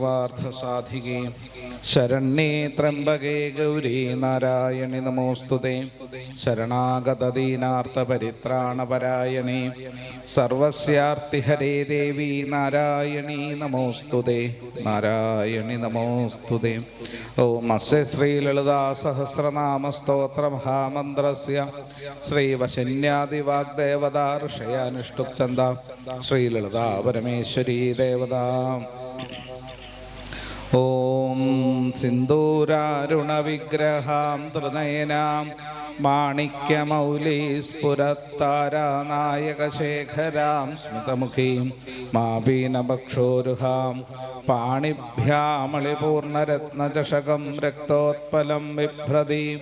വാർത്ഥസാധികേ ശരണ്യേ ത്രംബകേ ഗൗരീ നാരായണി നമോസ്തുതേ. ശരണാഗതദീനാർത്ഥപരിത്രാണപരായണേ. സർവസ്യാർത്തിഹരേ ദേവി നാരായണീ നമോസ്തുതേ. നാരായണി നമോസ്തുതേ. ഓം അസ്യ ശ്രീലളിതാ സഹസ്രനാമസ്തോത്രമഹാമന്ത്രസ്യ ശ്രീവശന്യാദിവാഗ്ദേവതാ ഋഷയാനുഷ്ടുപ്ചന്ദ ശ്രീലളിതാ പരമേശ്വരീ ദേവതാ. ഓം സിന്ദൂരാരുണവിഗ്രഹാം തൃനയനാം മാണിക്യമൗലീ സ്ഫുരത്താരാനായകശേഖരാം സ്മിതമുഖീം മാബീനഭക്ഷോരുഹാം പാണിഭ്യാമളിപൂർണരത്നചഷകം രക്തോത്പലം ബിഭ്രതീം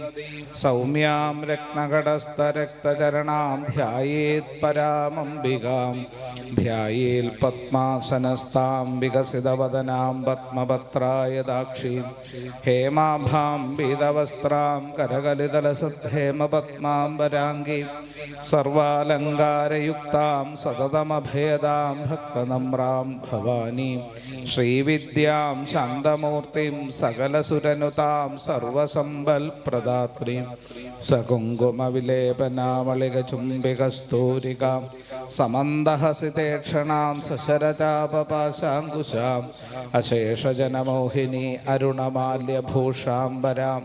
സൗമ്യാം രക്തകടസ്ഥരക്തചരണാം ധ്യായേത് പരാമംബികാം. ധ്യായേൽ പത്മാസനസ്താം വികസിതവദനാം പത്മപത്രായ ദാക്ഷീം. ഹേമാഭാം പീതവസ്ത്രാം കരകലിതലസദ്ധേമപത്മാം വരാംഗീം. സർവാലങ്കാരയുക്താം സതതമഭേദാം ഭക്തനമ്രാം ഭവാനീം. ശ്രീവിദ്യാം ശാന്തമൂർത്തിം സകലസുരനുതാം സർവസമ്പൽ പ്രദാത്രീം സകുങ്കുമ സമന്തഹസിതേക്ഷണാം സശരചാപപാശാങ്കുശാം അശേഷജനമോഹിനി അരുണമാല്യഭൂഷാംബരാം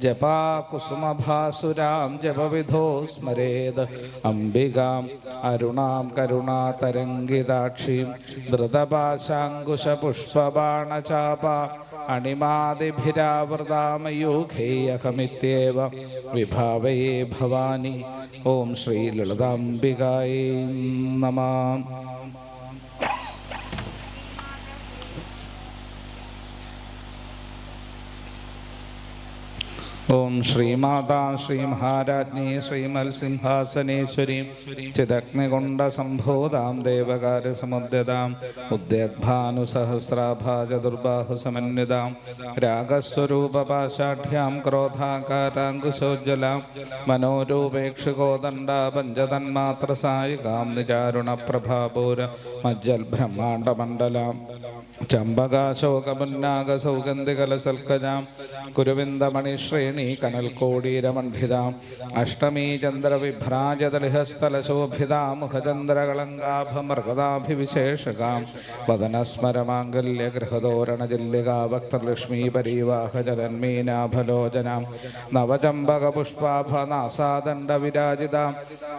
ജപാകുസുമഭാസുരാം ജപവിധോ സ്മരേത് അംബികാം അരുണാം കരുണാതരംഗിതാക്ഷീം ധൃതപാശാങ്കുശപുഷ്പബാണചാപ അണിമാതിഭിരാവൃതാമയോഖേയഹമിത്യേവ വിഭാവയേ ഭവാനി. ഓം ശ്രീ ലളിതാംബികായേ നമാം. ശ്രീമാതാ ശ്രീ ശ്രീമഹാരാജ്ഞി ശ്രീമത്സിംഹാസനേശ്വരീ. ചിദഗ്നികൊണ്ട സംഭൂതാം ദേവകാരസമുദ്യതാം ഉദ്യദ്ഭാനുസഹസ്രാഭാചതുർബാഹു സമന്വിതാം. രാഗസ്വരൂപപാശാഠ്യാം ക്രോധാകാരാങ്കുശോജ്വലാം മനോരൂപേക്ഷികോദണ്ഡ പഞ്ചതന്മാത്രസായികാം നിജാരുണപ്രഭാപൂര മജ്ജൽ ബ്രഹ്മാണ്ഡമണ്ഡലാം ചമ്പകാശോകമുന്നാഗസൗഗന്ധികലസൽക്കജാം കുരുവിന്ദമണിശ്രേണി കനൽക്കോടീരമണ്ഡിതാം അഷ്ടമീ ചന്ദ്രവിഭ്രാജതലിഹസ്ഥലശോഭിതാം മുഖചന്ദ്രകളങ്കാഭമൃഗതാഭിവിശേഷകാം വദനസ്മരമാംഗല്യഗൃഹതോരണജില്ലികാ വക്തലക്ഷ്മീ പരീവാഹജലന്മീനാഭലോചനാം നവചമ്പകപുഷ്പാഭനാസാദണ്ഡവിരാജിതാം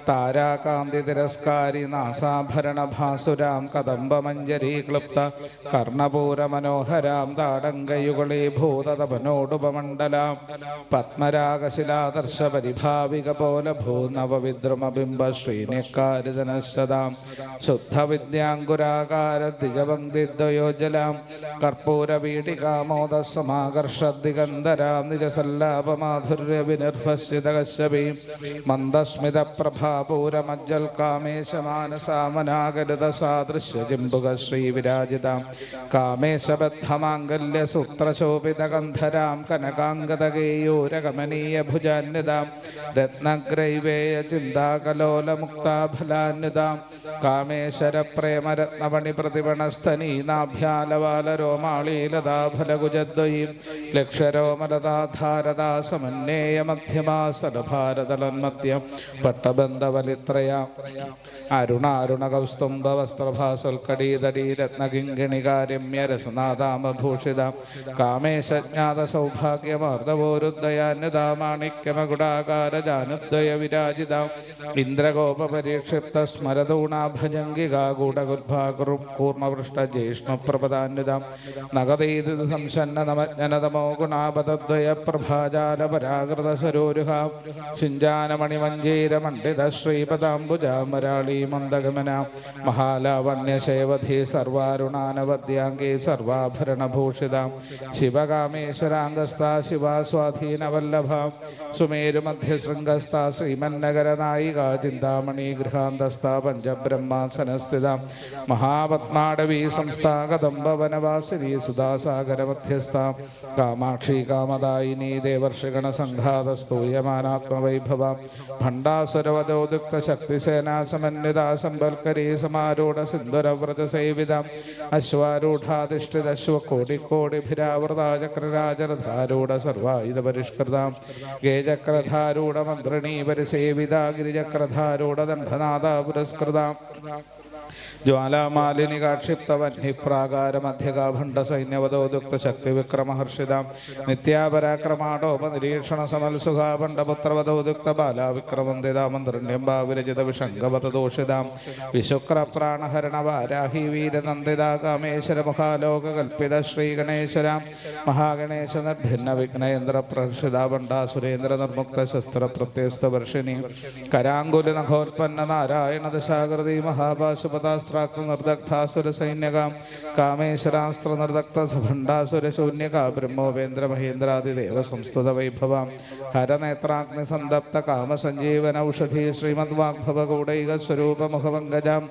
താരാകാന്തി തിരസ്കാരി നാസാഭരണഭാസുരാം കദംബമഞ്ജരീക്ലുപ്ത കർണപൂരമനോഹരാം താടങ്കയുഗളീഭൂതതപനോടുപമണ്ഡലാം പത്മരാഗശിലാദർശ പരിഭാവിക പോലെ ഭൂനവവിദ്രുമബിംബ ശ്രീനിക്കാരിതനശ്വതാം ശുദ്ധവിദ്യാങ്കുരാകാര ദ്വിജപങ്ക്തിദ്വയോജലാം കർപ്പൂരവീടികാമോദ സമാകർഷദിഗന്ധരാം നിജസല്ലാപമാധുര്യ വിനിർഭസ്യതകശ്യപീം മന്ദസ്മിത പ്രഭാപൂരമജ്ജൽ കാമേശമാനസാമനാഗരിത സാദൃശ്യ ജിംബുക ശ്രീവിരാജിതാം കാമേശബദ്ധമാംഗല്യ സൂത്രശോഭിതഗന്ധരാം കനകാംഗതകേയൂരകമനീയ ഭുജാന്യതാം രത്നഗ്രൈവേയ ചിന്താകലോലമുക്താഫലാന്യതാം കാമേശ്വര പ്രേമരത്നമണി പ്രതിപണസ്ഥനീനാഭ്യാലവാല രോമാളീലതാഫലകുജദ്വയീം ലക്ഷരോമലതാധാരതാ സമന്വേയ മധ്യമാ സലഭാരതലന്മത്യം പട്ടബന്ധവലിത്രയ. അരുണാരുണ കൗസ്തുംഭ വസ്ത്രഭാസൽക്കടീതടീ രത്നകിങ്കിണികാരമ്യ രസനാദാമഭൂഷിത കാമേശജ്ഞാത സൗഭാഗ്യമാർദ്ദവോരുദ്ദയാന്യതാ മാണിക്യമകുടാകാര വിരാജിതാം വിരാജിത ഇന്ദ്രഗോപ പരീക്ഷിപ്ത സ്മരതൂണാഭജംഗികാ ഗൂഢഗുർഭാകുറും കൂർമ്മപൃഷ്ട ജ്യേഷ്ണപ്രപദാന്യത നഗതീതി സംസന്ന നമജ്ഞനതമോ ഗുണാപതദ്വയ പ്രഭാജാല പരാകൃത സരോരുഹാം ചിഞ്ചാനമണിമഞ്ജീര മണ്ഡിത ശ്രീപദാംബുജാമരാളി മന്ദഗമന മഹാലാവണ്യശേവധി സർവാരുണാനവദ്യാംഗി സർവാഭരണഭൂഷിത. ശിവകാമേശ്വരാംഗസ്ഥ ശിവാസ്വാധി സുഖദീനവല്ലഭ സുമേരുമധ്യശൃംഗസ്ഥ ശ്രീമന്നഗരനായിക ചിന്താമണി ഗൃഹാന്തസ്ഥ പഞ്ചബ്രഹ്മാസനസ്ഥിത. മഹാപത്മാടവീ സുധാസാഗര സുധാസാഗരമധ്യസ്ഥ. കാമാക്ഷി കാമദായിനി ദേവർഷിഗണ സംഘാതസ്തൂയമാനാത്മവൈഭവ ഭണ്ഡാസുരവതോദുക്ത ശക്തിസേനാ സമന്വിത സമ്പൽക്കരീ സമാരൂഢ സിന്ധുരവ്രതസേവിത. അശ്വാരൂഢാധിഷ്ഠിത അശ്വകോടിക്കോടിഭിരാവൃതാചക്രരാജരധാരൂഢ സർവായുധ പരിഷ്കൃത. ഗേചക്രധാരൂഢമന്ത്രണീ പരിസേവിത ഗിരിചക്രധാരൂഢ ദണ്ഡനാഥ പുരസ്കൃത. ജ്വാലാമാലിനി കാക്ഷിപ്തവന്ഹിപ്രാകാരമധ്യകാഭണ്ഡ സൈന്യവതോദുക്ത ശക്തി വിക്രമഹർഷിത നിത്യാപരാക്രമാടോപ നിരീക്ഷണ സമൽസുഖാഭണ്ഡപുത്രവതോദുക്ത ബാലാവിക്രമന്ദിത മന്ത്രണ്യം ഭാവിരജിത വിഷംഗവത ദോഷിത വിശുക്ര പ്രാണഹരണ വാരാഹി വീരനന്ദിത കാമേശ്വര മുഖാലോകകൽപ്പിത ശ്രീഗണേശ്വര മഹാഗണേശ നിർഭിന്ന വിഘ്നേന്ദ്ര പ്രഹർഷിത ഭണ്ഡ സുരേന്ദ്ര നിർമുക്ത ശസ്ത്ര പ്രത്യസ്ത വർഷിണി കരാങ്കുല നഖോൽപ്പന്ന നാരായണ ദശാകൃതി മഹാപാശുപതാസ്ത്രാക്ത നിർദഗ്ധാസുര സൈന്യക കാമേശ്വരാസ്ത്ര നിർദഗ്ധ സഭണ്ഡാസുര ശൂന്യക ബ്രഹ്മോപേന്ദ്ര മഹേന്ദ്രാദിദേവ സംസ്തുത വൈഭവം ഹരനേത്രാഗ്നി സന്തപ്ത കാമസഞ്ജീവന ഔഷധി ശ്രീമദ് വാഗ്ഭവ കൂടൈക സ്വരൂപ മുഖപങ്കജം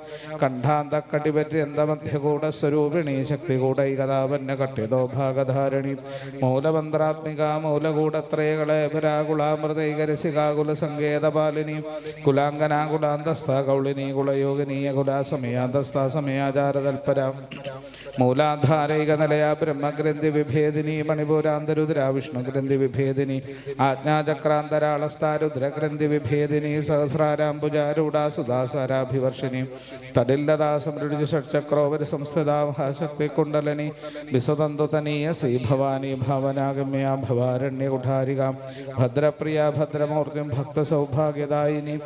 കണ്ഠാന്ത കടിപര്യന്തമധ്യകൂട സ്വരൂപിണി ശക്തി കൂടൈകതാപന്ന കട്ടിതോ ഭാഗധാരിണി മൂലമന്ത്രാത്മിക മൂലകൂടത്രയകളെ ഭരാകുളാമൃതൈകരസികാകുല സങ്കേതപാലിനി കുലാംഗനാകുലാന്തസ്ഥ കൗളിനി കുളയോഗിനീയ കുലാസമയാന്തസ്ഥ സമയാചാരതൽപര. മൂലാധാരൈക നിലയ ബ്രഹ്മഗ്രന്ഥി വിഭേദിനി മണിപൂരാന്തരുദ്ര വിഷ്ണുഗ്രന്ഥി വിഭേദിനി ആജ്ഞാചക്രാന്തരാളസ്ഥാരുദ്രഗ്രന്ഥി വിഭേദിനി സഹസ്രാരാംബുജാരൂഢാ സുധാസാരാഭിവർഷിനി തടില്ലദാസമൃജു ഷഡ്ചക്രോപരി സംസ്ഥിത മഹാശക്തി കുണ്ടലിനി വിസതന്തുതനീയ ശ്രീ ഭവാനി ഭാവനാഗമ്യ ഭവാരണ്യകുഠാരിക ഭദ്രപ്രിയ ഭദ്രമൂർത്തിം ഭക്തസൗഭാഗ്യദായിനി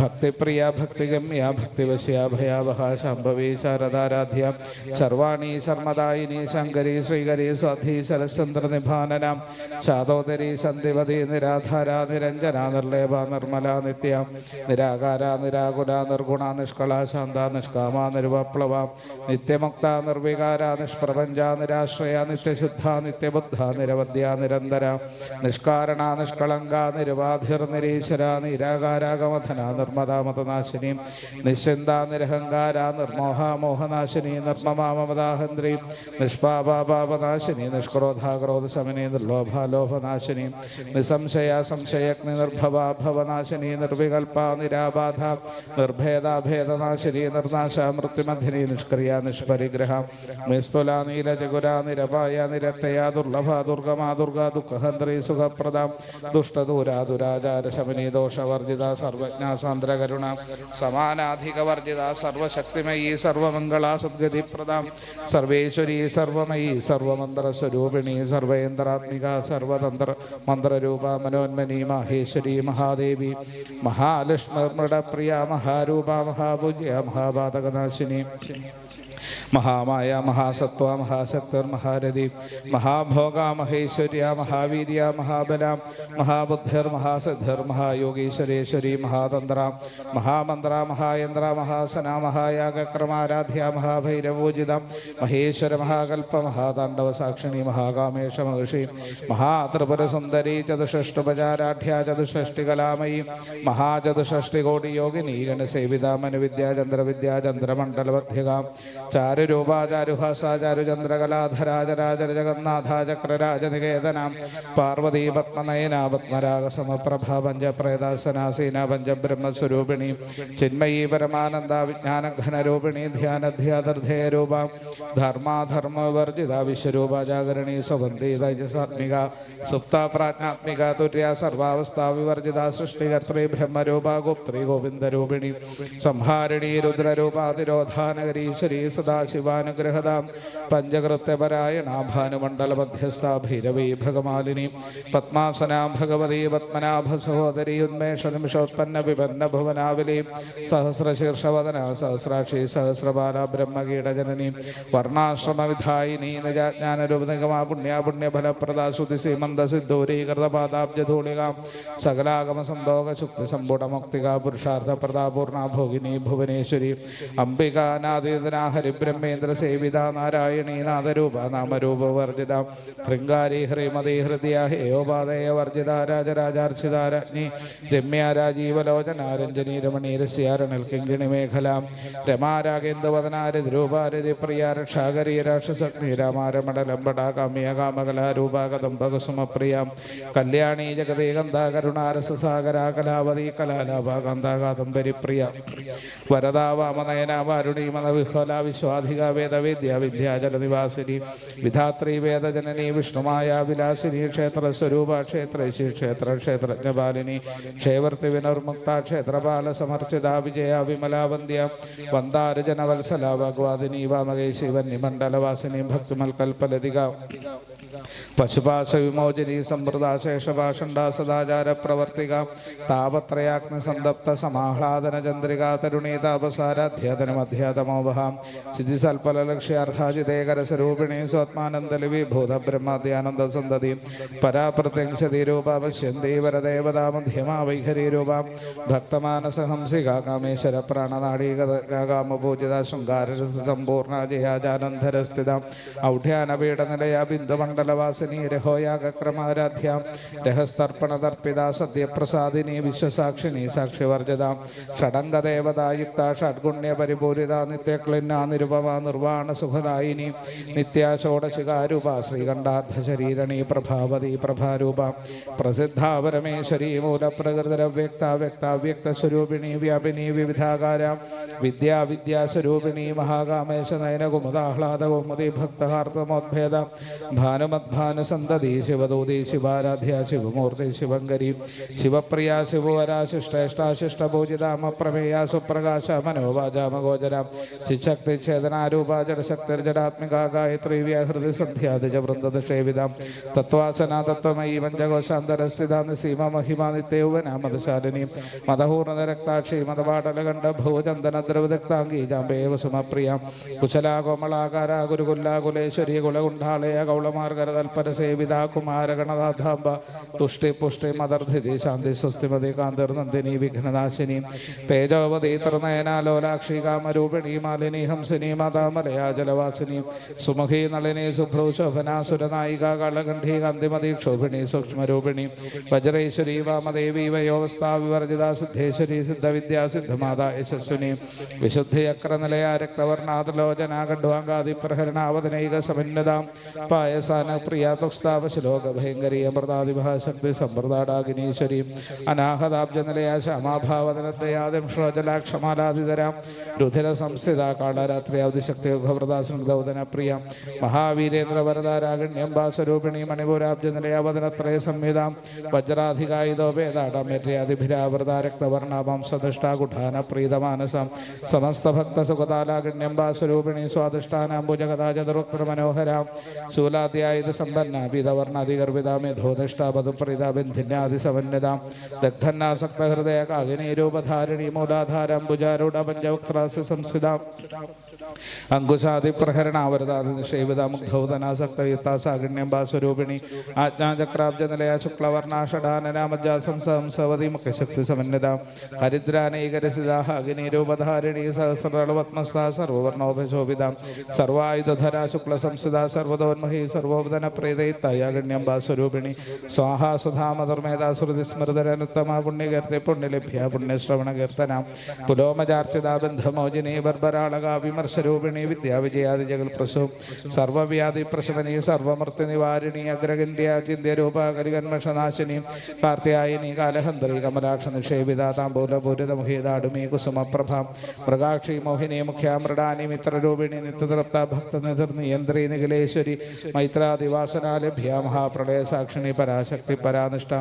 ഭക്തിപ്രിയ ഭക്തിഗമ്യ ഭക്തിവശ്യ ഭയാവഹ ശാംഭവീ ശാരദാരാധ്യ സർവാണി ശർമ്മദായിനി ശങ്കരി ശ്രീകരി സ്വാധി ശരശ്ചന്ദ്ര നിഭാനനം ശാദോദരി സന്ധിവതി നിരാധാര നിരഞ്ജന നിർലേപ നിർമ്മല നിത്യ നിരാകാര നിരാകുല നിർഗുണ നിഷ്കള ശാന്ത നിഷ്കാമ നിരുപപ്ലവ നിത്യമുക്ത നിർവികാര നിഷ്പ്രപഞ്ച നിരാശ്രയ നിത്യശുദ്ധ നിത്യബുദ്ധ നിരവധ്യ നിരന്തര നിഷ്കാരണ നിഷ്കളങ്ക നിരുപാധിർ നിരീശ്വര നിരാകാരാഗമഥന നിർമ്മതാമതനാശിനി നിശ്ചിന്ത നിരഹങ്കാര നിർമോഹ മോഹനാശിനി നിർമ്മമാമമദാഹന്ത്രി നിഷ്പാപാപാപനാശിനി നിഷ്ക്രോധാക്രോധശമനി നിർലോഭാലോഭനാശിനി നിസംശയ സംശയഗ്നി നിർഭവാ ഭവനാശിനി നിർവികൽപ നിരാബാധ നിർഭേദാഭേദനാശിനി നിർനാശ മൃത്യുമധിനി നിഷ്ക്രിയ നിഷ്പരിഗ്രഹ നിസ്തുല നീലജഗുര നിരപായ നിരത്തയ ദുർലഭ ദുർഗമാ ദുർഗ ദുഃഖഹന്ത്രി സുഖപ്രദ ദുഷ്ടദൂരാ ദുരാചാരശമനി ദോഷവർജിത സർവജ്ഞ സാന്ദ്രകരുണ സമാനാധികവർജിത സർവശക്തിമയീ സർവമംഗള സദ്ഗതിപ്രദാം സർവേശ്വരി സർവമയി സർവമന്ത്ര സ്വരൂപിണി സർവേന്ദ്രാത്മിക സർവതന്ത്ര മന്ത്രരൂപ മനോന്മനി മഹേശ്വരി മഹാദേവി മഹാലക്ഷ്മൃടപ്രിയ മഹാരൂപ മഹാപൂജ്യ മഹാപാതകനാശിനി. മഹാമായ മഹാസത്വ മഹാശക്തർ മഹാരഥി മഹാഭോഗ മഹേശ്വര്യ മഹാവീര്യ മഹാബല മഹാബുദ്ധർ മഹാസിദ്ധർ മഹായോഗീശ്വരേശ്വരി മഹാതന്ത്ര മഹാമന്ത്ര മഹായന്ത്ര മഹാസന മഹായാഗക്രമാരാധ്യ മഹാഭൈരവോചിത മഹേശ്വര മഹാകൽപ്പ മഹാതാണ്ഡവ സാക്ഷിണി മഹാകാമേഷ മഹർഷി മഹാത്രിപുര സുന്ദരി ചതുഷ്ടുപചാരാഢ്യ ചതുഷ്ടികലാമയി മഹാചതുഷ്ടി കോടി യോഗിനി ഗണസേവിത മനുവിദ്യ ചന്ദ്രവിദ്യ ചന്ദ്രമണ്ഡലമധ്യക ചാരുരൂപാചാരുഹാസാചാരുചന്ദ്രകലാധരാജരാജര ജഗന്നാഥ ചക്രരാജനികേതന പാർവതീ പത്മനയന പത്മരാഗ പ്രേതാസനാസീന പഞ്ചപ്രേതാസനാസീന പഞ്ചബ്രഹ്മസ്വരൂപിണി ചിന്മയീ പരമാനന്ദ വിജ്ഞാനഘനരൂപിണി. ധ്യാനധ്യാതർധേയരൂപ ധർമാധർമ്മവർജിത വിശ്വരൂപ ജാഗരണി സുഗന്ധി തൈജസാത്മിക. സുപ്ത പ്രാജ്ഞാത്മിക തുര്യ സർവാവസ്ഥാ വിവർജിത സൃഷ്ടികർത്തൃ ബ്രഹ്മരൂപ ഗോപ്ത്രി ഗോവിന്ദരൂപിണി. സംഹാരിണി രുദ്രരൂപാതിരോധാനഗരീശ്വരി സദാശിവാനുഗ്രഹത. പഞ്ചകൃത്യപരായണ ഭാനുമണ്ഡല മധ്യസ്ഥ ഭൈരവീ ഭഗമാലിനി പത്മാസന ഭഗവതി പത്മനാഭ സഹോദരി ഉന്മേഷ നിമിഷോത്പന്ന വിപന്ന ഭുവനാവലി സഹസ്രശീർഷവദന സഹസ്രാക്ഷി സഹസ്രബാല ബ്രഹ്മകീടജനനി വർണാശ്രമ വിധായിനി നിജാജ്ഞാനരൂപനിഗമാ പുണ്യ പുണ്യഫലപ്രദ ശ്രുതി ശ്രീമന്ത സിദ്ധൂരീകൃത പാദാബ്ജധൂളിക സകലാഗമ സന്തോക ശുക്തി സമ്പുട മുക്തിക പുരുഷാർത്ഥ പ്രദാപൂർണ ഭോഗിനി ഭുവനേശ്വരി. അംബികാനാദീതനാ ഹരി ഹരിബ്രഹ്മേന്ദ്ര സേവിത നാരായണീ നാദരൂപ നാമരൂപ വർജിത. ഹൃങ്കാരി ഹ്രീമതി ഹൃദയ ഹേയോപാതയ വർജിത രാജരാജാർച്ചിത രാജ്ഞി രമ്യ രാജീവലോചന രഞ്ജനി രമണി കിങ്കിണി മേഖല. രമാരാഗേന്ദവദനാരതി രൂപാരതി പ്രിയ രക്ഷാകരി രാക്ഷസഗ്നി രാമാരമണലംബട കാമ്യ കാമകലാരൂപാകദംബകുസുമപ്രിയ കല്യാണി ജഗതേ ഗന്ധ കരുണാരസസാഗര കലാവതി കലാലാഭ ഗന്ധാകാദംബരി പ്രിയ വരദാ വാമനയന വാരുണി മതവിഹ്വല വിശ്വാധിക വേദവേദ്യ വിദ്യാജലനിവാസിനി വിധാത്രി വേദജനനി വിഷ്ണുമായ വിലാസിനി ക്ഷേത്ര സ്വരൂപ ക്ഷേത്രേശി ക്ഷേത്ര ക്ഷേത്രജ്ഞപാലിനി ക്ഷേവർത്തി വിനർമുക്ത ക്ഷേത്രപാല സമർച്ചിത വിജയ വിമലാവന്ധ്യ വന്ദാരജന വത്സല ഭഗവാദിനി വാമകേശി വന്യമണ്ഡലവാസിനി ഭക്തിമൽ കൽപ്പലതിക പശുപാശ സമൃദ്ധ ശേഷഭാഷണ്ട സദാചാര പ്രവർത്തിക താപത്രയാഗ്നി സന്തപ്ത സമാഹ്ലാദന ചന്ദ്രിക തരുണീ താപസാരാധ്യാതനം അധ്യാതമോപഹാം സ്ഥിതി സൽഫല ലക്ഷ്യാർത്ഥാജിതേകര സ്വരൂപിണി സ്വാത്മാനന്ദലിവി ഭൂതബ്രഹ്മാദ്യാനന്ദ സന്തതി പരാപ്രത്യക്ഷതി രൂപ പശ്യന്തി വരദേവതാ മധ്യമാ വൈഖരി രൂപ കാമേശ്വര പ്രാണനാടീകാമപൂജിത ശൃംഗാരരസ സമ്പൂർണ ഔഢ്യാനപീഠനിലയ ഔഢ്യാനപീഠ നിലയ രഹോയാഗക്രമാരാധ്യാം. രഹസ്തർപ്പണതർപ്പിത സദ്യപ്രസാദിനി വിശ്വസാക്ഷിണി സാക്ഷിവർജിത. ഷഡംഗദേവതായുക്ത ഷഡ്ഗുണ്യ പരിപൂരിത നിത്യക്ലിന്ന നിരുപമ നിർവാണ സുഖദായിനി. നിത്യാഷോടശികാരൂപ ശ്രീകണ്ഠാർത്ഥ ശരീരണി പ്രഭാവതി പ്രഭാരൂപ. പ്രസിദ്ധ പരമേശ്വരി മൂലപ്രകൃതരവ്യക്ത വ്യക്താവ്യക്ത സ്വരൂപിണി വ്യാപിനി വിവിധാകാര. വിദ്യാ മഹാകാമേശ നയനകുമുദാഹ്ലാദകുമുദി ഭക്തഹാർത്ഥമോദ്ഭേദ ഭക്തഹാർത്തമോദ്ഭേദ ഭാനുമദ്ഭാനുസന്തതി ശിവദൂതി ശിവാരാധ്യ ശിവമൂർത്തി ശിവങ്കരി ശിവപ്രിയ ശിവവരാശിഷ്ടേഷ്ടാശിഷ്ടഭൂജിതാമപ്രമേയ സുപ്രകാശ മനോവാചാമഗോചര ചിശക്തി ഛേദനാരൂപ ജഡശക്തിർജടാത്മിക ഗായത്രി വ്യാഹൃതി സന്ധ്യാദിജ വൃന്ദദുഷേവിത തത്വാസന തത്വമയി പഞ്ചകോശാന്തരസ്ഥിത നിസീമ മഹിമ നിത്യൗവന മതശാലിനി മതഹൂർണത രക്താക്ഷി മതപാടലകണ്ഠ ഭൂചന്ദന ദ്രവദക്താംഗീ ജാമ്പേവ സുമപ്രിയ കുശലാ കോമളാകാര ഗുരുകുല്ല കുലേശ്വരി കുലകുണ്ഠാളയ കൗളമാർഗര തൽപര സേവിതാ കുമാരഗണനാഥാംബ തുഷ്ടി പുഷ്ടി മദർധിതി ശാന്തി സ്വസ്തിമതി കാന്തർ നന്ദിനി വിഘ്നനാശിനി. തേജോവതി തൃനയന ലോലാക്ഷി കാമരൂപിണി മാലിനി ഹംസിനി മാതാമലയാ ജലവാസിനി. സുമുഖി നളിനി സുഭ്രൂ ശോഭന സുരനായിക കളകണ്ഠി കാന്തിമതി ക്ഷോഭിണി സൂക്ഷ്മരൂപിണി. വജ്രേശ്വരി വാമദേവി വയോവസ്ഥാ വിവർജിത സിദ്ധേശ്വരി സിദ്ധവിദ്യാ സിദ്ധമാതാ യശസ്വിനി. വിശുദ്ധി അക്രനിലയ രക്തവർണാതലോചന കണ്ഡുവാങ്കാതി പ്രഹരണാവതനൈക സമന്വതാം. പായസാന പ്രിയ തുക്സ്താവ ശ്ലോക ഭയങ്കരി അമൃതാദിഭാശക്തി സമ്പ്രദാടാഗിനീശ്വരി അനാഹതാബ്ജനിലയ ശ്യാമാഭാവതനത്തയാദിം ശ്രോജലാക്ഷമാലാതിതരാം രുധിര സംസ്ഥിത കാളരാത്രി ഔദിശക്തി യുഗവ്രതാസ്നഗ്ധൗദന പ്രിയ മഹാവീരേന്ദ്ര വരദാരാഗണ്യം ഭാസ്വരൂപിണി മണിപുരാബ്ജനിലയ വദനത്രയ സംഹിതാം വജ്രാധികായുധോ വേദാടമേറ്യാദിഭിരാവൃത രക്തവർണാമാം സദൃഷ്ടാകുഠാന പ്രീതമാനസം സമസ്ത ഭക്ത സുഗതാലാഗണ്യം ഭാസ്വരൂപിണി സ്വാദിഷ്ടാനാംബുജഗതാ ചതുർവക്ത്ര മനോഹരാം സമ്പന്ന സമ്പന്ന പീതവർണാധികർവിത മേധോദിഷ്ട പദുപ്രീത ബന്ധിന്യാദി സമന്വിതാം ദഗ്ധന്നാസക്ത ഹൃദയ കാകിനി മൂലാധാരം ഭുജാരൂഢ പഞ്ചവക്ത്രാസ്യ സംസ്ഥിതാം അങ്കുശാദി പ്രഹരണാവരതാദി നിഷേവിത മുഗ്ധൗതനാസക്ത യുത്താസാഗണ്യം ഭാസ്വരൂപിണി ആജ്ഞാചക്രാബ്ജ നിലയ ശുക്ലവർണ ഷടാനനാമജാസംസവതി മുഖ്യശക്തി സമന്വിത ഹരിദ്രാനൈകരസിതാഹ അഗ്നിരൂപധാരിണി സഹസ്രളവത്മസ്ഥ സർവവർണോപശോഭിത സർവായുധരാ ശുക്ല സംസ്ഥിത സർവതോന്മഹി പ്രീതൈ തയാഗണ്യം ഭാസ്വരൂപിണി സ്വാഹാ സ്മൃതരനുത്തമ പുണ്യകീർത്തി പുണ്യലഭ്യ പുണ്യശ്രവണ കീർത്തന. പുലോമചാർച്ചിതാബന്ധമോചിനി ബർബരാളക വിമർശരൂപിണി വിദ്യാവിജയാദി ജഗൽ പ്രസു. സർവവ്യാധി പ്രശമനി സർവമൃത്യു നിവാരിണി അഗ്രഗണ്യ ചിന്ത്യരൂപ കരികന്മഷനാശിനി കാർത്തിയായിനി കാലഹന്തരി കമലാക്ഷ നിക്ഷേപിത താമ്പൂലപൂരിത മുഹീതാടുമി കുസുമപ്രഭ മൃഗാക്ഷി മോഹിനി മുഖ്യാമൃടാനി മിത്രരൂപിണി നിത്യതൃപ്ത ഭക്തനിധർ നിയന്ത്രി നിഖിലേശ്വരി മൈത്രാദിവാസനാലഭ്യ സാക്ഷിണി പരാശക്തി പരാനിഷ്ഠ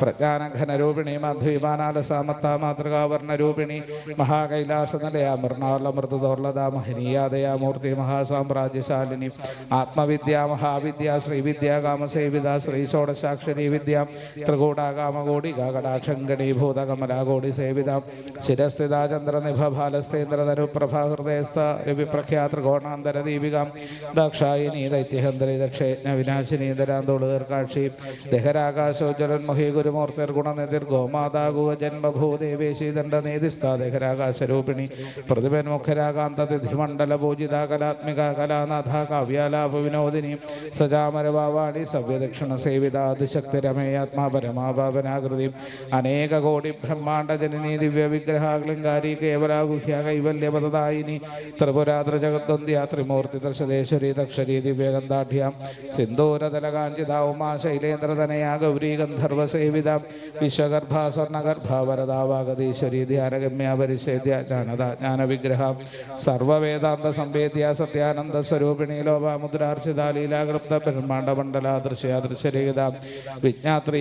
പ്രജ്ഞാനഘനരൂപിണി മധ്വിമാനാല സാമത്ത മാതൃകാവർണരൂപിണി മഹാകൈലാസനലയാ നിലയ മൃണാള മൃദുദോർലത മഹനീയാദയാ മൂർത്തി മഹാസാമ്രാജ്യശാലിനി ആത്മവിദ്യ മഹാവിദ്യ ശ്രീവിദ്യ കാമസേവിത ശ്രീ ഷോഡശാക്ഷരി വിദ്യ ത്രികൂടാകാമകോടി കാകടാക്ഷങ്കണി ഭൂതകമലാകോടി സേവിത ശിരസ്ഥിത ചന്ദ്രനിഭ ബാലസ്തേന്ദ്രധനു പ്രഭാഹൃദയസ്ഥ രവിപ്രഖ്യാ ത്രികോണാന്തര ദീപികാം ദക്ഷായിനി ദൈത്യഹന്തരി ദക്ഷയജ്ഞ വിനാശിനി ദരാന്തോൾ ദഹരാകാശോജ്വലൻ ദഹരാകാശോജ്വലന്മഹി ഗുരുമൂർത്തിർ ഗുണനിധിർ ഗോമാതാകുവ ജന്മഭൂദേവേശി ദണ്ഡ നേതിസ്ഥാ ദഹരാകാശരൂപിണി. പ്രതിഭന്മുഖരാകാന്ത കലാമണ്ഡല പൂജിത കലാത്മിക കലാനാഥ കാവ്യാലാപ വിനോദിനി സജാമരഭാവാണി സവ്യദക്ഷിണ സേവിത അതിശക്തിരമേയാത്മാ പരമാഭാവനാകൃതി അനേക കോടി ബ്രഹ്മാണ്ട ജനനി ദിവ്യ വിഗ്രഹാഗ്ലങ്കാരി കേവലാഗുഹ്യ കൈവല്യപദായിനി ത്രിപുരാത്ര ജഗദ്വന്ദ്യ ത്രിമൂർത്തി ദർശദേശ്വരി ദക്ഷരി ദിവ്യഗന്ധാഢ്യാം. സിന്ദൂരതലകാഞ്ചിത ഉമാ ശൈലേന്ദ്രതനയാ ഗൗരി ഗന്ധർവ സേവിത വിശ്വഗർഭ സ്വർണഗർഭ വരദാവാഗതീശ്വരീ ധ്യാനഗമ്യ പരിശേദ്യ ജ്ഞാനദ ജ്ഞാനവിഗ്രഹ സർവവേദാന്ത സംവേദ്യ സത്യാനന്ദ സ്വരൂപിണി ലോപാമുദ്രാർച്ചിത ലീലാകൃപ്ത ബ്രഹ്മാണ്ഡമണ്ഡല ദൃശ്യ ദൃശ്യരഹിത വിജ്ഞാത്രി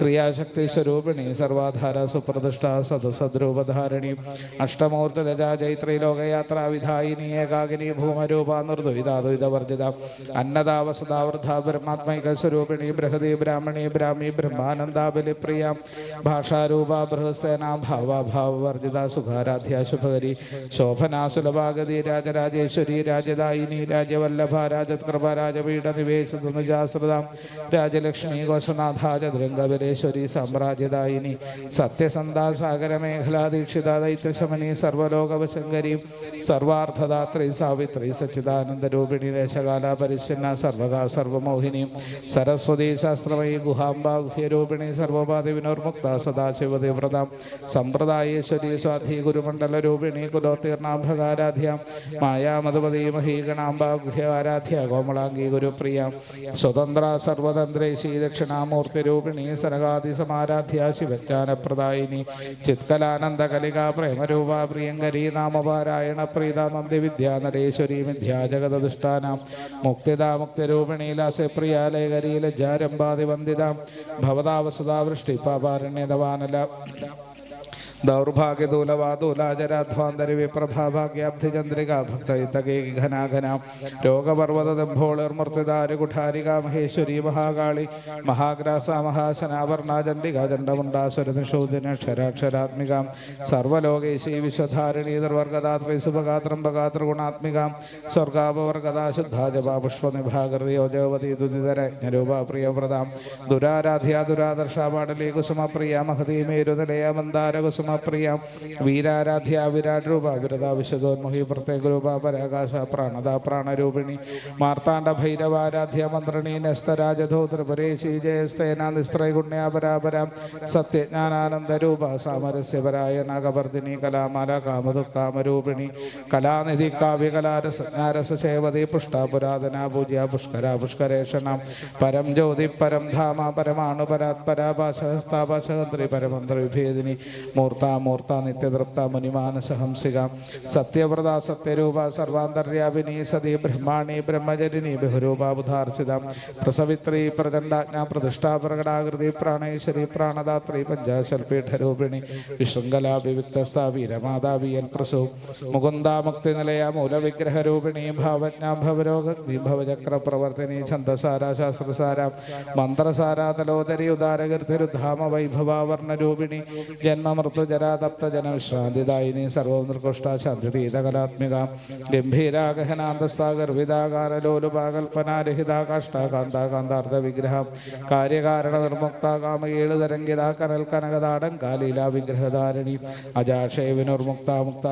ക്രിയാശക്തി സ്വരൂപിണി സർവാധാര സുപ്രതിഷ്ഠ സദസദ്രൂപധാരണി. അഷ്ടമൂർത്തി രജാ ലോകയാത്ര വിധായിനി ഏകാഗിനി ഭൂമരൂപ നിർദ്വൈതാദ്വൈതവർജിത അന്നദാ വസുധാ വൃദ്ധ ബ്രഹ്മാത്മൈക സ്വരൂപിണി ബൃഹതി ബ്രാഹ്മണി ബ്രാഹ്മി ബ്രഹ്മാനന്ദാബലി പ്രിയ ഭാഷാരൂപ ബൃഹസ്സേന ഭാവഭാവവർജിത സുഖാരാധ്യ ശുഭകരി. ശോഭനാ സുലഭാഗതി രാജരാജേശ്വരി രാജദായിനി രാജവല്ലഭ രാജത്കൃപ രാജപീഠ നിവേശിതനുജാശ്രിത രാജലക്ഷ്മി ഘോഷനാഥാജദൃംഗബലേശ്വരി സാമ്രാജ്യദായിനി. സത്യസന്ധാ സാഗര മേഖലാ ദീക്ഷിത ദൈത്യശമനി സർവലോകവശങ്കരി. സർവാർത്ഥദാത്രി സാവിത്രി സച്ചിദാനന്ദ രൂപിണി ദേശകാല പരിശന്ന സർവകാ സർവമോഹിനി സരസ്വതി ശാസ്ത്രമയി ഗുഹാംബ ഗുഹ്യരൂപിണി സർവപാതി വിനോർമുക്ത സദാശിവതി വ്രതം സമ്പ്രദായേശ്വരി സ്വാധി ഗുരുമണ്ഡല രൂപിണി കുലോത്തീർണാംഭകാരാധ്യ മായാമധുമതി മഹീഗണാംബ ഗുഹ്യാരാധ്യ കോമളാംഗി ഗുരുപ്രിയ. സ്വതന്ത്ര സർവതന്ത്രേശി ദക്ഷിണാമൂർത്തി രൂപിണി സനകാദി സമാരാധ്യ ശിവജ്ഞാനപ്രദായിനി. ചിത്കലാനന്ദ കലിക പ്രേമരൂപ പ്രിയങ്കരി നാമപാരായണ പ്രീത നന്ദി വിദ്യാ നടേശ്വരി മിഥ്യാ ജഗദുഷ്ടാനാം മുക്തിദാ മുക്തിരൂപിണി ലാസ്യപ്രിയ ലേഖരി ലജ്ജാരംഭാതി വന്ദിത ഭവതാവസുതാ വൃഷ്ടി പാപാരണ്യതവാനല. ദൗർഭാഗ്യദൂലവാദൂലാചരാധ്വാന്തരി വിപ്രഭാഭാഗ്യാബ്ധിചന്ദ്രിക ഭക്തയിത്തകേ ഘനാഘന രോഗപർവതദംഭോളിർമർത്തിദാരി കുഠാരിക മഹേശ്വരി മഹാകാളി മഹാഗ്രാസ മഹാശനാവർണ ചണ്ഡിക ചണ്ഡമുണ്ടാസുര നിഷോദിനക്ഷരാക്ഷരാത്മിക സർവലോകേശി വിശ്വധാരിണി നിർവർഗദാത്രി സുഭഗാത്രംബഗാത്രഗുണാത്മിക സ്വർഗാപവർഗദാ ശുദ്ധാ ജപാ പുഷ്പനിഭാകൃതി യോജവതി ദുരിതരജ്ഞരൂപ പ്രിയവ്രതാം ദുരാരാധ്യ ദുരാദർശ പാടലി കുസുമപ്രിയ മഹതീ മേരുതലയ കുസുമപ്രിയ വീരാരാധ്യ വിരാട് രൂപ വിരത വിശദോന്മുഖി പ്രത്യേക രൂപ പരാകാശ പ്രാണത പ്രാണരൂപിണി മാർത്താണ്ഡ ഭൈരവാരാധ്യ മന്ത്രിണി നസ്തരാജധോ ത്രിപുരേശി ജയസ്തേന നിസ്ത്രൈഗുണ്യാപരാപര സത്യജ്ഞാനാനന്ദ രൂപ സാമരസ്യപരായ നാഗവർദ്ധിനി കലാമാല കാമദുഃഖാമരൂപിണി കലാനിധി കാവ്യകലാരസജ്ഞാരസേവതി പുഷ്ട പുരാതന പൂജ്യ പുഷ്കര പുഷ്കരേഷണ പരം ജ്യോതി പരം ധാമ പരമാണു പരാത്പരാഭാഷഹസ്താഭാഷഹന്ത്രി പരമന്ത്ര വിഭേദിനി മൂർത്ത മൂർത്ത നിത്യതൃപ്ത മുനിമാനസഹംസിക സത്യവ്രത സത്യരൂപ സർവാന്തര്യാപിനി സതി ബ്രഹ്മാണി ബ്രഹ്മചരിണി ബഹുരൂപാബുധാർച്ചിത പ്രസവിത്രി പ്രചണ്ഡാജ്ഞ പ്രതിഷ്ഠാ പ്രകടാകൃതി പ്രാണേശ്വരി പ്രാണദാത്രി പഞ്ചാശൽപീഠരൂപിണി വിശൃംഖല വിവിക്തസ്ഥ വീരമാതാ വിയൽ പ്രസു. മുകുന്ദ മുക്തി നിലയ മൂലവിഗ്രഹരൂപിണി ഭാവജ്ഞ ഭവരോഗ ഭവചക്ര പ്രവർത്തിനി ഛന്ദസാര ശാസ്ത്രസാര മന്ത്രസാര തലോദരി ഉദാരകീർത്തിരുധാമ വൈഭവാവർണരൂപിണി ജന്മമൃത്യു ജരാതപ്ത ജനവിശ്രാന്തിദായിനി സർവം നിർകൃഷ്ട ശാന്തിതീതകലാത്മിക ഗംഭീരാഗഹനാന്തസ്താഗർവിതാകാരലോലുപാകൽപ്പനാരഹിത കാഷ്ടാകാന്താകാന്താർത്ഥ വിഗ്രഹ കാര്യകാരണ നിർമുക്ത കാമകേളു തരംഗിത കനൽ കനകതാടൻ കാലീല വിഗ്രഹധാരിണി അജാക്ഷയ വിനുർമുക്ത മുക്ത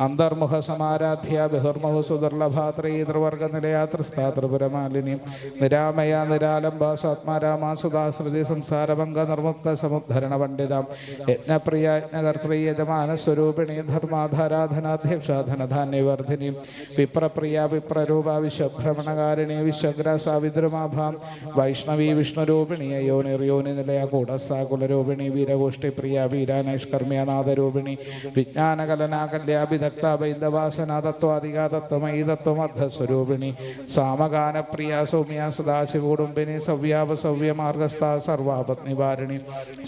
അന്തർമുഖ സമാരാധ്യ ബഹിർമുഖ സുദുർലഭാത്രീ ത്രിവർഗ നിരാമയ നിരാലംബ സുധാശ്രുതി സംസാരഭംഗ നിർമുക്ത സമുദ്ധരണ യജ്ഞപ്രിയ യജ്ഞകർത്തൃ യജമാന സ്വരൂപിണി ധർമാധാരാധനാധ്യക്ഷ ധനധാന്യവർദ്ധിനി വിപ്രപ്രിയ വിപ്രരൂപ വിശ്വഭ്രമണകാരിണി വിശ്വഗ്ര സാവിദ്രമാഭാം വൈഷ്ണവി വിഷ്ണുരൂപിണി യോനിർയോനി നിലയ കൂടസ്ഥ കുലരൂപിണി വീരഗോഷ്ഠി പ്രിയ വീരാനൈഷ്കർമ്മ്യനാഥരൂപിണി വിജ്ഞാനകലനാകല്യ വിദഗ്ധ ബൈന്ദവാസന തത്വാധിക തത്വമയി തത്വമർദ്ധസ്വരൂപിണി. സാമഗാനപ്രിയ സൗമ്യ സദാശിവകുടുംബിനി സവ്യാപസവ്യമാർഗസ്ഥ സർവാപത്നിവാരിണി.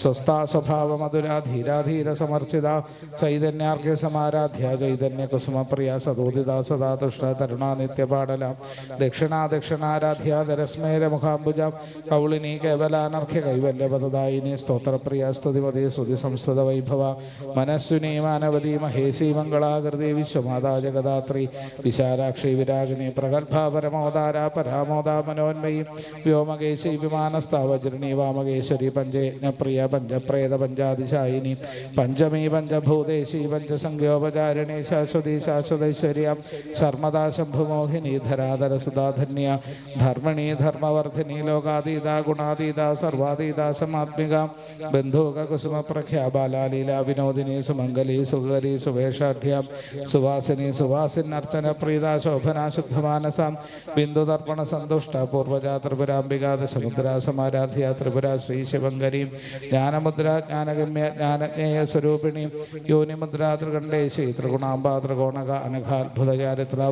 സ്വസ്ഥാ സ്വഭാവ മധുര ചൈതന്യാർഗ്യ സമാരാധ്യ ചൈതന്യ കുസുമപ്രിയ സദോദിത സദാ തുഷ്ട തരുണ നിത്യപാടല ദക്ഷിണാ ദരസ്മേര മുഖാംബുജ കൗളിനി കേവലാനർഘ്യ കൈവല്യപദായിനി സ്തോത്രപ്രിയ സ്തുതിമതി സ്തുതി സംസ്കൃത വൈഭവ മനസ്സുനി മാനവതി മഹേശി മംഗളാകൃതി വിശ്വമാതാ ജഗദാത്രി വിശാലാക്ഷി വിരാഗിനി പ്രഗത്ഭ പരമോദാര പരാമോദ മനോന്മയി വ്യോമകേശി വിമാനസ്ഥ വജ്രണി വാമകേശ്വരി പഞ്ചയജ്ഞപ്രിയ പഞ്ചപ്രേത പഞ്ചാതി പഞ്ചാതിശായിനി പഞ്ചമീ പഞ്ചഭൂതേശി പഞ്ചസംഖ്യോപചാരിണി ശാശ്വതി ശാശ്വതൈശ്വര്യ ശർമ്മദാ ശംഭുമോഹിനി ധരാധര സുധാധന്യ ധർമ്മിണി ധർമ്മവർദ്ധിനി ലോകാതീത ഗുണാതീത സർവാതീത സമാത്മിക ബന്ധൂക കുസുമ പ്രഖ്യാ ബാലാലീല വിനോദിനി സുമംഗലി സുഗരി സുവേഷാഢ്യ സുവാസിനി സുവാസിൻ അർച്ചന പ്രീത ശോഭന ശുദ്ധമാനസാം ബിന്ദു തർപ്പണ സന്തുഷ്ട പൂർവജ ത്രിപുരാംബിക ദശമുദ്ര സമാരാധ്യ ത്രിപുര ശ്രീ ശിവങ്കരി ജ്ഞാനമുദ്ര ജ്ഞാനഗമ്യ ജ്ഞാനജ്ഞേയ സ്വരൂപിണി. യോനിമുദ്ര ത്രികണ്ഠേശി ത്രിഗുണാംബ ത്രികോണക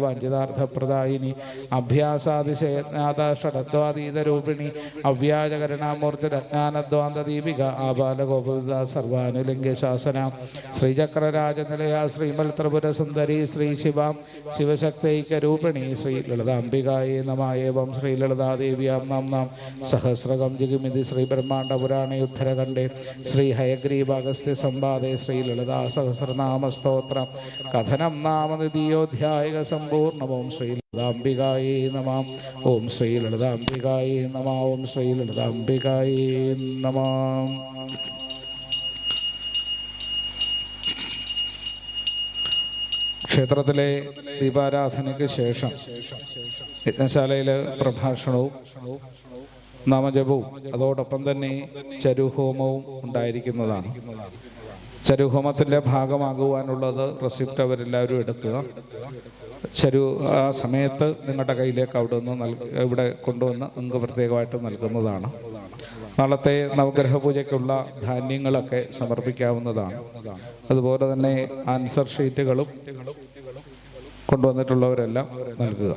വാഞ്ചിതാർത്ഥപ്രദായിനി അഭ്യാസാതിശയജ്ഞാത ഷഡദ്വാതീതരൂപിണി അവ്യാജകരണാമൂർത്തി രജ്ഞാനദ്വാന്ത ദീപിക ആബാലഗോപവിത സർവാനുലിംഗ ശാസന ശ്രീചക്രരാജനിലയ ശ്രീമൽ ത്രിപുരസുന്ദരി ശ്രീ ശിവ. ശിവശക്തൈക്യരൂപിണി ശ്രീ ലളിതാംബികായേ നമായേവം ശ്രീ ലളിതാദേവ്യാം നാം നാം. സഹസ്രകം ജിഗുമിതി ശ്രീ ബ്രഹ്മാണ്ഡപുരാണേ ഉത്തരകണ്ഠേ ശ്രീ ഹയഗ്രീവ അഗസ്ത്യ സംവാദേ ശ്രീ ലളിതാ സഹസ്രനാമ സ്തോത്രം കഥനം നാമ നിതീയോധ്യായക സമ്പൂർണവും ശ്രീ ലളിതാംബികായേ നമ. ഓം ശ്രീ ലളിതാംബികായേ നമ. ഓം ശ്രീ ലളിതാംബികായേ നമ. ക്ഷേത്രത്തിലെ ദീപാരാധനയ്ക്ക് ശേഷം യജ്ഞശാലയിലെ പ്രഭാഷണവും നാമജപവും അതോടൊപ്പം തന്നെ ചരുഹോമവും ഉണ്ടായിരിക്കുന്നതാണ്. ചരുഹോമത്തിന്റെ ഭാഗമാകുവാനുള്ളത് റെസിപ്റ്റ് അവരെല്ലാവരും എടുക്കുക. ചരു ആ സമയത്ത് നിങ്ങളുടെ കയ്യിലേക്ക് അവിടെ നിന്ന് ഇവിടെ കൊണ്ടുവന്ന് നിങ്ങൾക്ക് പ്രത്യേകമായിട്ട് നൽകുന്നതാണ്. നാളത്തെ നവഗ്രഹ പൂജയ്ക്കുള്ള ധാന്യങ്ങളൊക്കെ സമർപ്പിക്കാവുന്നതാണ്. അതുപോലെ തന്നെ ആൻസർ ഷീറ്റുകളും കൊണ്ടുവന്നിട്ടുള്ളവരെല്ലാം നൽകുക.